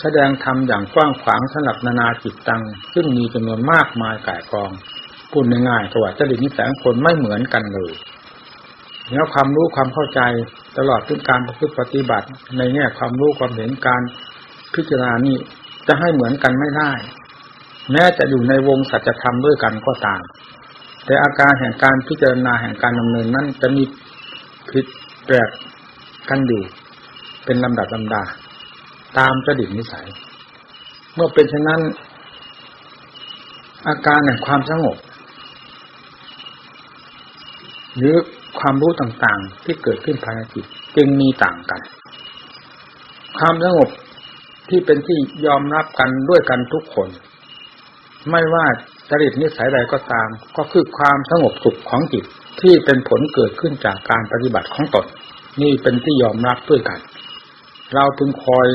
แสดงธรรมอย่างกว้างขวางสำหรับนานาจิตตัง ซึ่งมีจำนวนมากมายก่ายกองพูดง่ายๆตัวจริตนิสัยของคนไม่เหมือนกันเลยแล้วความรู้ความเข้าใจตลอดถึงการประพฤติปฏิบัติ ในแง่ความรู้ความเห็นการพิจารณานี่จะให้เหมือนกันไม่ได้ แม้จะอยู่ในวงสัจธรรมด้วยกันก็ตาม แต่อาการแห่งการพิจารณาแห่งการดำเนินนั้นจะมีผิดแปลกกันอยู่เป็นลำดับลำดา ตามจดิตนิสัย เมื่อเป็นเช่นนั้น อาการแห่งความสงบ หรือความรู้ต่างๆที่เกิดขึ้นภายในจิตจึงมีต่างกัน ความสงบที่เป็นที่ยอมรับกันด้วยกันทุกคน ไม่ว่าจริตนิสัยใดก็ตาม ก็คือความสงบสุขของจิตที่เป็นผลเกิดขึ้นจากการปฏิบัติของตนนี่เป็นที่ยอมรับด้วยกัน เราพึงคอย